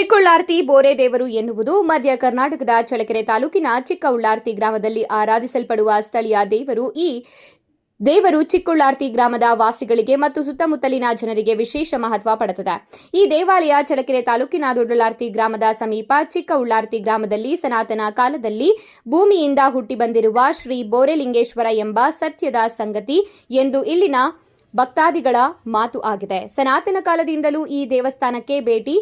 ಚಿಕ್ಕುಳ್ಳಾರ್ತಿ ಬೋರೆ ದೇವರು ಎನ್ನುವುದು ಮಧ್ಯ ಕರ್ನಾಟಕದ ಚಳ್ಳಕೆರೆ ತಾಲೂಕಿನ ಚಿಕ್ಕ ಉಳ್ಳಾರ್ತಿ ಗ್ರಾಮದಲ್ಲಿ ಆರಾಧಿಸಲ್ಪಡುವ ಸ್ಥಳೀಯ ದೇವರು ಈ ದೇವರು ಚಿಕ್ಕುಳ್ಳಾರ್ತಿ ಗ್ರಾಮದ ವಾಸಿಗಳಿಗೆ ಮತ್ತು ಸುತ್ತಮುತ್ತಲಿನ ಜನರಿಗೆ ವಿಶೇಷ ಮಹತ್ವ ಪಡೆದಿದೆ. ಈ ದೇವಾಲಯ ಚಳಕೆರೆ ತಾಲೂಕಿನ ದೊಡ್ಡಳಾರ್ತಿ ಗ್ರಾಮದ ಸಮೀಪ ಚಿಕ್ಕ ಉಳ್ಳಾರ್ತಿ ಗ್ರಾಮದಲ್ಲಿ ಸನಾತನ ಕಾಲದಲ್ಲಿ ಭೂಮಿಯಿಂದ ಹುಟ್ಟಿ ಬಂದಿರುವ ಶ್ರೀ ಬೋರೆಲಿಂಗೇಶ್ವರ ಎಂಬ ಸತ್ಯದ ಸಂಗತಿ ಎಂದು ಇಲ್ಲಿನ ಭಕ್ತಾದಿಗಳ ಮಾತು ಆಗಿದೆ. ಸನಾತನ ಕಾಲದಿಂದಲೂ ಈ ದೇವಸ್ಥಾನಕ್ಕೆ ಭೇಟಿ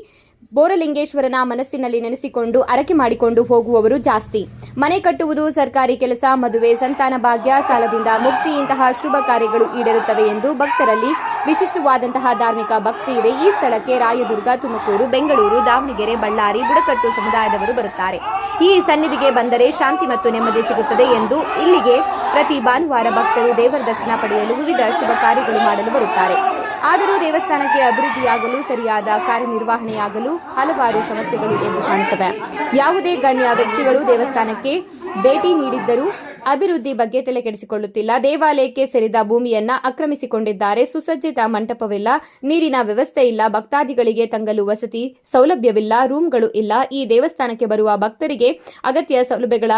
ಬೋರಲಿಂಗೇಶ್ವರನ ಮನಸ್ಸಿನಲ್ಲಿ ನೆನೆಸಿಕೊಂಡು ಅರಕೆ ಮಾಡಿಕೊಂಡು ಹೋಗುವವರು ಜಾಸ್ತಿ. ಮನೆ ಕಟ್ಟುವುದು ಸರ್ಕಾರಿ ಕೆಲಸ, ಮದುವೆ, ಸಂತಾನ ಭಾಗ್ಯ, ಸಾಲದಿಂದ ಮುಕ್ತಿ ಇಂತಹ ಶುಭ ಕಾರ್ಯಗಳು ಈಡೇರುತ್ತವೆ ಎಂದು ಭಕ್ತರಲ್ಲಿ ವಿಶಿಷ್ಟವಾದಂತಹ ಧಾರ್ಮಿಕ ಭಕ್ತಿ ಇದೆ. ಈ ಸ್ಥಳಕ್ಕೆ ರಾಯದುರ್ಗ, ತುಮಕೂರು, ಬೆಂಗಳೂರು, ದಾವಣಗೆರೆ, ಬಳ್ಳಾರಿ, ಬುಡಕಟ್ಟು ಸಮುದಾಯದವರು ಬರುತ್ತಾರೆ. ಈ ಸನ್ನಿಧಿಗೆ ಬಂದರೆ ಶಾಂತಿ ಮತ್ತು ನೆಮ್ಮದಿ ಸಿಗುತ್ತದೆ ಎಂದು ಇಲ್ಲಿಗೆ ಪ್ರತಿ ಭಾನುವಾರ ಭಕ್ತರು ದೇವರ ದರ್ಶನ ಪಡೆಯಲು ವಿವಿಧ ಶುಭ ಕಾರ್ಯಗಳು ಮಾಡಲು ಬರುತ್ತಾರೆ. ಆದರೂ ದೇವಸ್ಥಾನಕ್ಕೆ ಅಭಿವೃದ್ಧಿಯಾಗಲು ಸರಿಯಾದ ಕಾರ್ಯನಿರ್ವಹಣೆಯಾಗಲು ಹಲವಾರು ಸಮಸ್ಯೆಗಳು ಎಂದು ಕಾಣುತ್ತವೆ. ಯಾವುದೇ ಗಣ್ಯ ವ್ಯಕ್ತಿಗಳು ದೇವಸ್ಥಾನಕ್ಕೆ ಭೇಟಿ ನೀಡಿದ್ದರೂ ಅಭಿವೃದ್ಧಿ ಬಗ್ಗೆ ತಲೆಕೆಡಿಸಿಕೊಳ್ಳುತ್ತಿಲ್ಲ. ದೇವಾಲಯಕ್ಕೆ ಸೇರಿದ ಭೂಮಿಯನ್ನ ಆಕ್ರಮಿಸಿಕೊಂಡಿದ್ದಾರೆ. ಸುಸಜ್ಜಿತ ಮಂಟಪವಿಲ್ಲ. ನೀರಿನ ವ್ಯವಸ್ಥೆ ಇಲ್ಲ. ಭಕ್ತಾದಿಗಳಿಗೆ ತಂಗಲು ವಸತಿ ಸೌಲಭ್ಯವಿಲ್ಲ. ರೂಮ್ಗಳು ಇಲ್ಲ. ಈ ದೇವಸ್ಥಾನಕ್ಕೆ ಬರುವ ಭಕ್ತರಿಗೆ ಅಗತ್ಯ ಸೌಲಭ್ಯಗಳ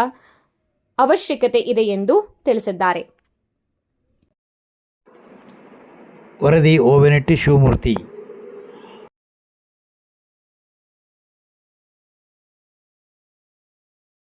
ಅವಶ್ಯಕತೆ ಇದೆ ಎಂದು ತಿಳಿಸಿದ್ದಾರೆ. ವರದಿ ಓವೆನಟ್ಟಿ ಶಿವಮೂರ್ತಿ